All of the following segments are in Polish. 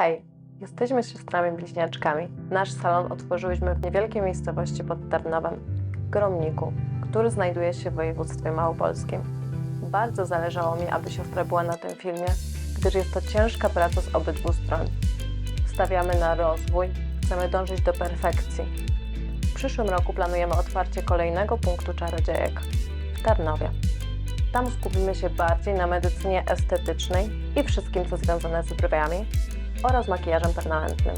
Hej, jesteśmy siostrami bliźniaczkami. Nasz salon otworzyłyśmy w niewielkiej miejscowości pod Tarnowem, Gromniku, który znajduje się w województwie małopolskim. Bardzo zależało mi, aby siostra była na tym filmie, gdyż jest to ciężka praca z obydwu stron. Stawiamy na rozwój, chcemy dążyć do perfekcji. W przyszłym roku planujemy otwarcie kolejnego punktu czarodziejek w Tarnowie. Tam skupimy się bardziej na medycynie estetycznej i wszystkim, co związane z brwiami oraz makijażem permanentnym.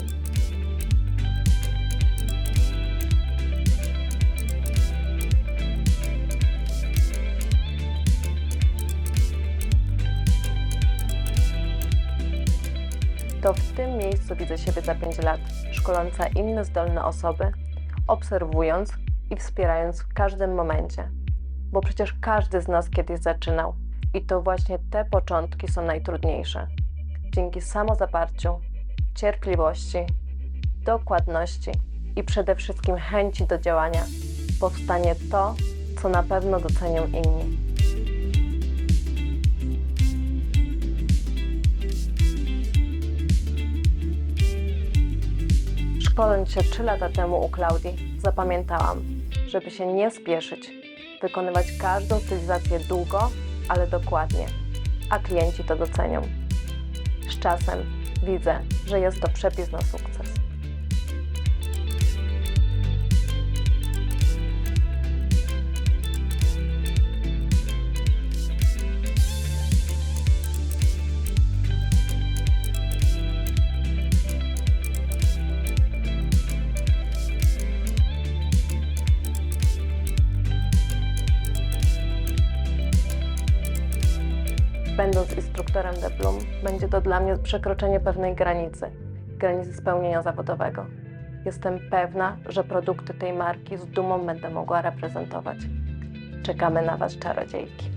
To w tym miejscu widzę siebie za 5 lat, szkoląca inne zdolne osoby, obserwując i wspierając w każdym momencie. Bo przecież każdy z nas kiedyś zaczynał i to właśnie te początki są najtrudniejsze. Dzięki samozaparciu, cierpliwości, dokładności i przede wszystkim chęci do działania powstanie to, co na pewno docenią inni. Szkoląc się 3 lata temu u Klaudii, zapamiętałam, żeby się nie spieszyć, wykonywać każdą stylizację długo, ale dokładnie, a klienci to docenią. Z czasem widzę, że jest to przepis na sukces. Będąc instruktorem Bloom, będzie to dla mnie przekroczenie pewnej granicy, granicy spełnienia zawodowego. Jestem pewna, że produkty tej marki z dumą będę mogła reprezentować. Czekamy na Was, czarodziejki.